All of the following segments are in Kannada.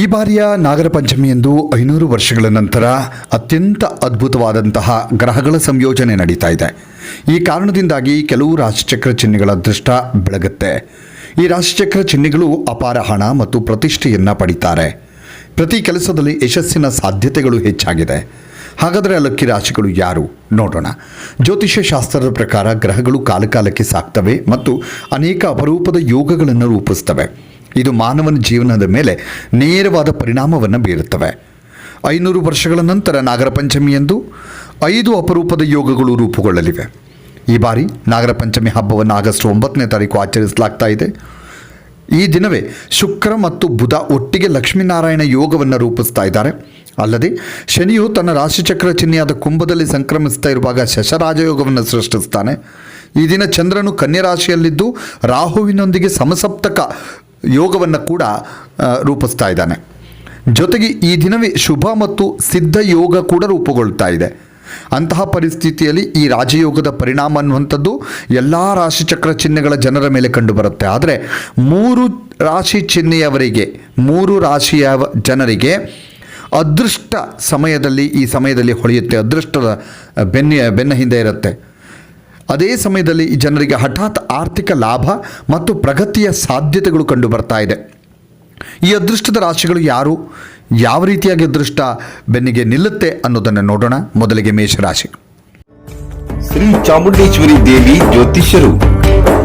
ಈ ಬಾರಿಯ ನಾಗರ ಪಂಚಮಿಯಂದು ಐನೂರು ವರ್ಷಗಳ ನಂತರ ಅತ್ಯಂತ ಅದ್ಭುತವಾದಂತಹ ಗ್ರಹಗಳ ಸಂಯೋಜನೆ ನಡೀತಾ ಇದೆ. ಈ ಕಾರಣದಿಂದಾಗಿ ಕೆಲವು ರಾಶಿಚಕ್ರ ಚಿಹ್ನೆಗಳ ಅದೃಷ್ಟ ಬೆಳಗುತ್ತೆ. ಈ ರಾಶಿಚಕ್ರ ಚಿಹ್ನೆಗಳು ಅಪಾರ ಹಣ ಮತ್ತು ಪ್ರತಿಷ್ಠೆಯನ್ನು ಪಡಿತಾರೆ. ಪ್ರತಿ ಕೆಲಸದಲ್ಲಿ ಯಶಸ್ಸಿನ ಸಾಧ್ಯತೆಗಳು ಹೆಚ್ಚಾಗಿದೆ. ಹಾಗಾದರೆ ಲಕ್ಕಿ ರಾಶಿಗಳು ಯಾರು? ನೋಡೋಣ. ಜ್ಯೋತಿಷ್ಯ ಶಾಸ್ತ್ರದ ಪ್ರಕಾರ ಗ್ರಹಗಳು ಕಾಲಕಾಲಕ್ಕೆ ಸಾಕ್ತವೆ ಮತ್ತು ಅನೇಕ ಅಪರೂಪದ ಯೋಗಗಳನ್ನು ರೂಪಿಸ್ತವೆ. ಇದು ಮಾನವನ ಜೀವನದ ಮೇಲೆ ನೇರವಾದ ಪರಿಣಾಮವನ್ನು ಬೀರುತ್ತವೆ. ಐನೂರು ವರ್ಷಗಳ ನಂತರ ನಾಗರ ಪಂಚಮಿಯಂದು ಐದು ಅಪರೂಪದ ಯೋಗಗಳು ರೂಪುಗೊಳ್ಳಲಿವೆ. ಈ ಬಾರಿ ನಾಗರ ಪಂಚಮಿ ಹಬ್ಬವನ್ನು ಆಗಸ್ಟ್ ಒಂಬತ್ತನೇ ತಾರೀಕು ಆಚರಿಸಲಾಗ್ತಾ ಇದೆ. ಈ ದಿನವೇ ಶುಕ್ರ ಮತ್ತು ಬುಧ ಒಟ್ಟಿಗೆ ಲಕ್ಷ್ಮೀನಾರಾಯಣ ಯೋಗವನ್ನು ರೂಪಿಸ್ತಾ ಇದ್ದಾರೆ. ಅಲ್ಲದೆ ಶನಿಯು ತನ್ನ ರಾಶಿಚಕ್ರ ಚಿಹ್ನೆಯಾದ ಕುಂಭದಲ್ಲಿ ಸಂಕ್ರಮಿಸ್ತಾ ಇರುವಾಗ ಶಶರಾಜ ಯೋಗವನ್ನು ಸೃಷ್ಟಿಸ್ತಾನೆ. ಈ ದಿನ ಚಂದ್ರನು ಕನ್ಯಾ ರಾಶಿಯಲ್ಲಿದ್ದು ರಾಹುವಿನೊಂದಿಗೆ ಸಮಸಪ್ತಕ ಯೋಗವನ್ನು ಕೂಡ ರೂಪಿಸ್ತಾ ಇದ್ದಾನೆ. ಜೊತೆಗೆ ಈ ದಿನವೇ ಶುಭ ಮತ್ತು ಸಿದ್ಧ ಯೋಗ ಕೂಡ ರೂಪುಗೊಳ್ತಾ ಇದೆ. ಅಂತಹ ಪರಿಸ್ಥಿತಿಯಲ್ಲಿ ಈ ರಾಜಯೋಗದ ಪರಿಣಾಮ ಅನ್ನುವಂಥದ್ದು ಎಲ್ಲ ರಾಶಿಚಕ್ರ ಚಿಹ್ನೆಗಳ ಜನರ ಮೇಲೆ ಕಂಡುಬರುತ್ತೆ ಆದರೆ ಮೂರು ರಾಶಿ ಚಿಹ್ನೆಯವರಿಗೆ, ಮೂರು ರಾಶಿಯ ಜನರಿಗೆ ಅದೃಷ್ಟ ಸಮಯದಲ್ಲಿ, ಈ ಸಮಯದಲ್ಲಿ ಹೊಳೆಯುತ್ತೆ. ಅದೃಷ್ಟದ ಬೆನ್ನ ಬೆನ್ನ ಹಿಂದೆ ಇರುತ್ತೆ. ಅದೇ ಸಮಯದಲ್ಲಿ ಈ ಜನರಿಗೆ ಹಠಾತ್ ಆರ್ಥಿಕ ಲಾಭ ಮತ್ತು ಪ್ರಗತಿಯ ಸಾಧ್ಯತೆಗಳು ಕಂಡು ಬರ್ತಾ ಇದೆ. ಈ ಅದೃಷ್ಟದ ರಾಶಿಗಳು ಯಾರು? ಯಾವ ರೀತಿಯಾಗಿ ಅದೃಷ್ಟ ಬೆನ್ನಿಗೆ ನಿಲ್ಲುತ್ತೆ ಅನ್ನೋದನ್ನು ನೋಡೋಣ. ಮೊದಲಿಗೆ ಮೇಷರಾಶಿ. ಶ್ರೀ ಚಾಮುಂಡೇಶ್ವರಿ ದೇವಿ ಜ್ಯೋತಿಷ್ಯರು.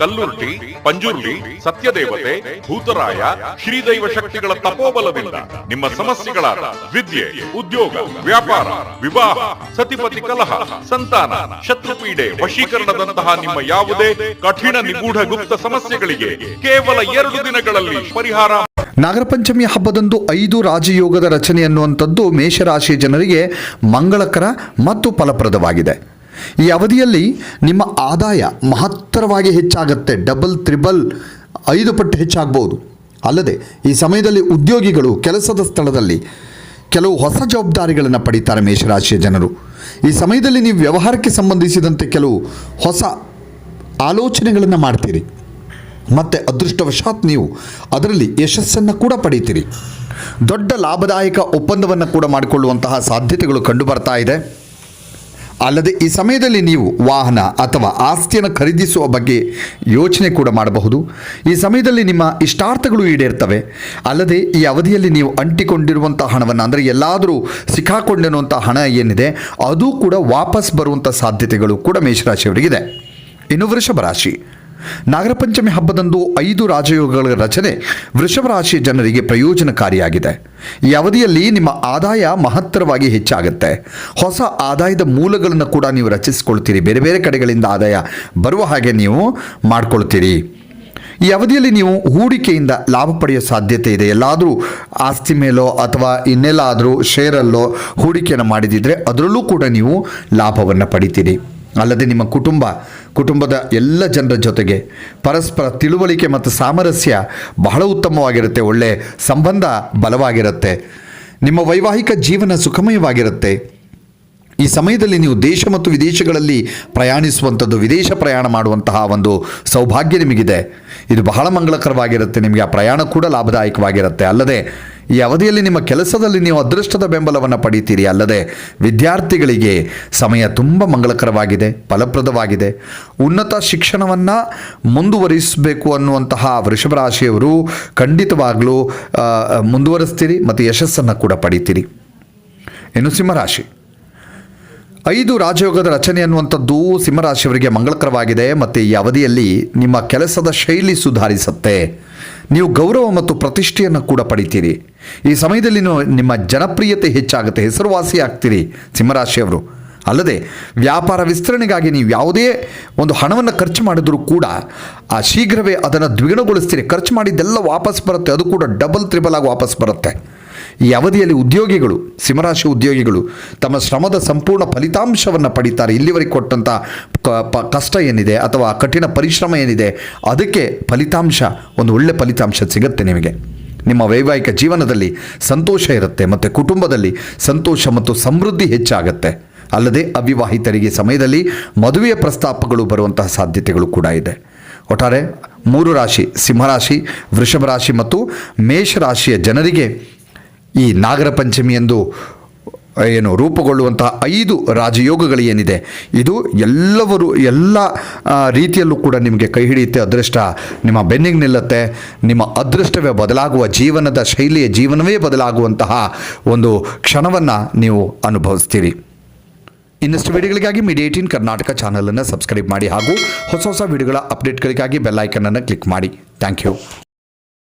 ಕಲ್ಲುರ್ಟಿ ಪಂಜುರ್ಲಿ, ಸತ್ಯದೇವತೆ, ಭೂತರಾಯ, ಶ್ರೀದೈವ ಶಕ್ತಿಗಳ ತಪೋಬಲದಿಂದ ನಿಮ್ಮ ಸಮಸ್ಯೆಗಳಾದ ವಿದ್ಯೆ, ಉದ್ಯೋಗ, ವ್ಯಾಪಾರ, ವಿವಾಹ, ಸತಿಪತಿ ಕಲಹ, ಸಂತಾನ, ಶತ್ರುಪೀಡೆ ವಶೀಕರಣದಂತಹ ನಿಮ್ಮ ಯಾವುದೇ ಕಠಿಣ ನಿಗೂಢ ಗುಪ್ತ ಸಮಸ್ಯೆಗಳಿಗೆ ಕೇವಲ ಎರಡು ದಿನಗಳಲ್ಲಿ ಪರಿಹಾರ ನಾಗರ ಪಂಚಮಿ ಹಬ್ಬದಂದು ಐದು ರಾಜಯೋಗದ ರಚನೆ ಅನ್ನುವಂಥದ್ದು ಮೇಷರಾಶಿಯ ಜನರಿಗೆ ಮಂಗಳಕರ ಮತ್ತು ಫಲಪ್ರದವಾಗಿದೆ. ಈ ಅವಧಿಯಲ್ಲಿ ನಿಮ್ಮ ಆದಾಯ ಮಹತ್ತರವಾಗಿ ಹೆಚ್ಚಾಗುತ್ತೆ. ಡಬಲ್, ತ್ರಿಬಲ್, ಐದು ಪಟ್ಟು ಹೆಚ್ಚಾಗ್ಬೋದು. ಅಲ್ಲದೆ ಈ ಸಮಯದಲ್ಲಿ ಉದ್ಯೋಗಿಗಳು ಕೆಲಸದ ಸ್ಥಳದಲ್ಲಿ ಕೆಲವು ಹೊಸ ಜವಾಬ್ದಾರಿಗಳನ್ನು ಪಡೀತಾರೆ ಮೇಷರಾಶಿಯ ಜನರು. ಈ ಸಮಯದಲ್ಲಿ ನೀವು ವ್ಯವಹಾರಕ್ಕೆ ಸಂಬಂಧಿಸಿದಂತೆ ಕೆಲವು ಹೊಸ ಆಲೋಚನೆಗಳನ್ನು ಮಾಡ್ತೀರಿ. ಮತ್ತು ಅದೃಷ್ಟವಶಾತ್ ನೀವು ಅದರಲ್ಲಿ ಯಶಸ್ಸನ್ನು ಕೂಡ ಪಡೀತೀರಿ. ದೊಡ್ಡ ಲಾಭದಾಯಕ ಒಪ್ಪಂದವನ್ನು ಕೂಡ ಮಾಡಿಕೊಳ್ಳುವಂತಹ ಸಾಧ್ಯತೆಗಳು ಕಂಡುಬರ್ತಾ ಇದೆ. ಅಲ್ಲದೆ ಈ ಸಮಯದಲ್ಲಿ ನೀವು ವಾಹನ ಅಥವಾ ಆಸ್ತಿಯನ್ನು ಖರೀದಿಸುವ ಬಗ್ಗೆ ಯೋಚನೆ ಕೂಡ ಮಾಡಬಹುದು. ಈ ಸಮಯದಲ್ಲಿ ನಿಮ್ಮ ಇಷ್ಟಾರ್ಥಗಳು ಈಡೇರ್ತವೆ. ಅಲ್ಲದೆ ಈ ಅವಧಿಯಲ್ಲಿ ನೀವು ಅಂಟಿಕೊಂಡಿರುವಂಥ ಹಣವನ್ನು, ಅಂದರೆ ಎಲ್ಲಾದರೂ ಸಿಕ್ಕಾಕೊಂಡಿರುವಂಥ ಹಣ ಏನಿದೆ, ಅದು ಕೂಡ ವಾಪಸ್ ಬರುವಂಥ ಸಾಧ್ಯತೆಗಳು ಕೂಡ ಮೇಷರಾಶಿಯವರಿಗಿದೆ. ಇನ್ನು ವೃಷಭ ರಾಶಿ. ನಾಗರ ಪಂಚಮಿ ಹಬ್ಬದಂದು ಐದು ರಾಜಯೋಗಗಳ ರಚನೆ ವೃಷಭ ರಾಶಿಯ ಜನರಿಗೆ ಪ್ರಯೋಜನಕಾರಿಯಾಗಿದೆ. ಈ ಅವಧಿಯಲ್ಲಿ ನಿಮ್ಮ ಆದಾಯ ಮಹತ್ತರವಾಗಿ ಹೆಚ್ಚಾಗುತ್ತೆ. ಹೊಸ ಆದಾಯದ ಮೂಲಗಳನ್ನು ಕೂಡ ನೀವು ರಚಿಸಿಕೊಳ್ತೀರಿ. ಬೇರೆ ಬೇರೆ ಕಡೆಗಳಿಂದ ಆದಾಯ ಬರುವ ಹಾಗೆ ನೀವು ಮಾಡಿಕೊಳ್ತೀರಿ. ಈ ಅವಧಿಯಲ್ಲಿ ನೀವು ಹೂಡಿಕೆಯಿಂದ ಲಾಭ ಪಡೆಯೋ ಸಾಧ್ಯತೆ ಇದೆ. ಎಲ್ಲಾದರೂ ಆಸ್ತಿ ಮೇಲೋ ಅಥವಾ ಇನ್ನೆಲ್ಲಾದರೂ ಶೇರಲ್ಲೋ ಹೂಡಿಕೆಯನ್ನು ಮಾಡಿದಿದ್ರೆ ಅದರಲ್ಲೂ ಕೂಡ ನೀವು ಲಾಭವನ್ನು ಪಡಿತೀರಿ. ಅಲ್ಲದೆ ನಿಮ್ಮ ಕುಟುಂಬ ಕುಟುಂಬದ ಎಲ್ಲ ಜನರ ಜೊತೆಗೆ ಪರಸ್ಪರ ತಿಳುವಳಿಕೆ ಮತ್ತು ಸಾಮರಸ್ಯ ಬಹಳ ಉತ್ತಮವಾಗಿರುತ್ತೆ, ಒಳ್ಳೆ ಸಂಬಂಧ ಬಲವಾಗಿರುತ್ತೆ. ನಿಮ್ಮ ವೈವಾಹಿಕ ಜೀವನ ಸುಖಮಯವಾಗಿರುತ್ತೆ. ಈ ಸಮಯದಲ್ಲಿ ನೀವು ದೇಶ ಮತ್ತು ವಿದೇಶಗಳಲ್ಲಿ ಪ್ರಯಾಣಿಸುವಂಥದ್ದು, ವಿದೇಶ ಪ್ರಯಾಣ ಮಾಡುವಂತಹ ಒಂದು ಸೌಭಾಗ್ಯ ನಿಮಗಿದೆ. ಇದು ಬಹಳ ಮಂಗಳಕರವಾಗಿರುತ್ತೆ, ನಿಮಗೆ ಆ ಪ್ರಯಾಣ ಕೂಡ ಲಾಭದಾಯಕವಾಗಿರುತ್ತೆ. ಅಲ್ಲದೆ ಈ ಅವಧಿಯಲ್ಲಿ ನಿಮ್ಮ ಕೆಲಸದಲ್ಲಿ ನೀವು ಅದೃಷ್ಟದ ಬೆಂಬಲವನ್ನು ಪಡೆಯುತ್ತೀರಿ ಅಲ್ಲದೆ ವಿದ್ಯಾರ್ಥಿಗಳಿಗೆ ಸಮಯ ತುಂಬ ಮಂಗಳಕರವಾಗಿದೆ, ಫಲಪ್ರದವಾಗಿದೆ. ಉನ್ನತ ಶಿಕ್ಷಣವನ್ನು ಮುಂದುವರಿಸಬೇಕು ಅನ್ನುವಂತಹ ವೃಷಭ ರಾಶಿಯವರು ಖಂಡಿತವಾಗಲೂ ಮುಂದುವರಿಸ್ತೀರಿ ಮತ್ತು ಯಶಸ್ಸನ್ನು ಕೂಡ ಪಡಿತೀರಿ. ಇನ್ನು ಸಿಂಹರಾಶಿ. ಐದು ರಾಜಯೋಗದ ರಚನೆ ಅನ್ನುವಂಥದ್ದು ಸಿಂಹರಾಶಿಯವರಿಗೆ ಮಂಗಳಕರವಾಗಿದೆ, ಮತ್ತು ಈ ಅವಧಿಯಲ್ಲಿ ನಿಮ್ಮ ಕೆಲಸದ ಶೈಲಿ ಸುಧಾರಿಸುತ್ತೆ. ನೀವು ಗೌರವ ಮತ್ತು ಪ್ರತಿಷ್ಠೆಯನ್ನು ಕೂಡ ಪಡಿತೀರಿ. ಈ ಸಮಯದಲ್ಲಿ ನಿಮ್ಮ ಜನಪ್ರಿಯತೆ ಹೆಚ್ಚಾಗುತ್ತೆ, ಹೆಸರುವಾಸಿ ಆಗ್ತೀರಿ ಸಿಂಹರಾಶಿಯವರು. ಅಲ್ಲದೆ, ವ್ಯಾಪಾರ ವಿಸ್ತರಣೆಗಾಗಿ ನೀವು ಯಾವುದೇ ಒಂದು ಹಣವನ್ನು ಖರ್ಚು ಮಾಡಿದರೂ ಕೂಡ, ಆ ಶೀಘ್ರವೇ ಅದನ್ನು ದ್ವಿಗುಣಗೊಳಿಸ್ತೀರಿ. ಖರ್ಚು ಮಾಡಿದ್ದೆಲ್ಲ ವಾಪಸ್ ಬರುತ್ತೆ, ಅದು ಕೂಡ ಡಬಲ್ ತ್ರಿಬಲ್ ಆಗಿ ವಾಪಸ್ ಬರುತ್ತೆ. ಈ ಅವಧಿಯಲ್ಲಿ ಉದ್ಯೋಗಿಗಳು, ಸಿಂಹರಾಶಿ ಉದ್ಯೋಗಿಗಳು ತಮ್ಮ ಶ್ರಮದ ಸಂಪೂರ್ಣ ಫಲಿತಾಂಶವನ್ನು ಪಡಿತಾರೆ. ಇಲ್ಲಿವರೆಗೆ ಕೊಟ್ಟಂಥ ಕಷ್ಟ ಏನಿದೆ ಅಥವಾ ಕಠಿಣ ಪರಿಶ್ರಮ ಏನಿದೆ, ಅದಕ್ಕೆ ಫಲಿತಾಂಶ, ಒಂದು ಒಳ್ಳೆ ಫಲಿತಾಂಶ ಸಿಗುತ್ತೆ ನಿಮಗೆ. ನಿಮ್ಮ ವೈವಾಹಿಕ ಜೀವನದಲ್ಲಿ ಸಂತೋಷ ಇರುತ್ತೆ ಮತ್ತು ಕುಟುಂಬದಲ್ಲಿ ಸಂತೋಷ ಮತ್ತು ಸಮೃದ್ಧಿ ಹೆಚ್ಚಾಗುತ್ತೆ. ಅಲ್ಲದೆ ಅವಿವಾಹಿತರಿಗೆ ಸಮಯದಲ್ಲಿ ಮದುವೆಯ ಪ್ರಸ್ತಾಪಗಳು ಬರುವಂತಹ ಸಾಧ್ಯತೆಗಳು ಕೂಡ ಇದೆ. ಒಟ್ಟಾರೆ ಮೂರು ರಾಶಿ, ಸಿಂಹರಾಶಿ ವೃಷಭ ರಾಶಿ ಮತ್ತು ಮೇಷರಾಶಿಯ ಜನರಿಗೆ ಈ ನಾಗರ ಪಂಚಮಿ ಎಂದು ಏನು ರೂಪುಗೊಳ್ಳುವಂತಹ ಐದು ರಾಜಯೋಗಗಳು ಏನಿದೆ ಇದು ಎಲ್ಲವರು, ಎಲ್ಲ ರೀತಿಯಲ್ಲೂ ಕೂಡ ನಿಮಗೆ ಕೈ ಹಿಡಿಯುತ್ತೆ ಅದೃಷ್ಟ. ನಿಮ್ಮ ಬೆನ್ನಿಗೆ ನಿಲ್ಲುತ್ತೆ, ನಿಮ್ಮ ಅದೃಷ್ಟವೇ ಬದಲಾಗುವ ಜೀವನದ ಶೈಲಿಯ ಜೀವನವೇ ಬದಲಾಗುವಂತಹ ಒಂದು ಕ್ಷಣವನ್ನು ನೀವು ಅನುಭವಿಸ್ತೀರಿ. ಇನ್ನಷ್ಟು ವಿಡಿಯೋಗಳಿಗಾಗಿ ಮೀಡಿಯಾ ಏಟೀನ್ ಕರ್ನಾಟಕ ಚಾನಲನ್ನು ಸಬ್ಸ್ಕ್ರೈಬ್ ಮಾಡಿ ಹಾಗೂ ಹೊಸ ಹೊಸ ವಿಡಿಯೋಗಳ ಅಪ್ಡೇಟ್ಗಳಿಗಾಗಿ ಬೆಲ್ಲೈಕನನ್ನು ಕ್ಲಿಕ್ ಮಾಡಿ. Thank you.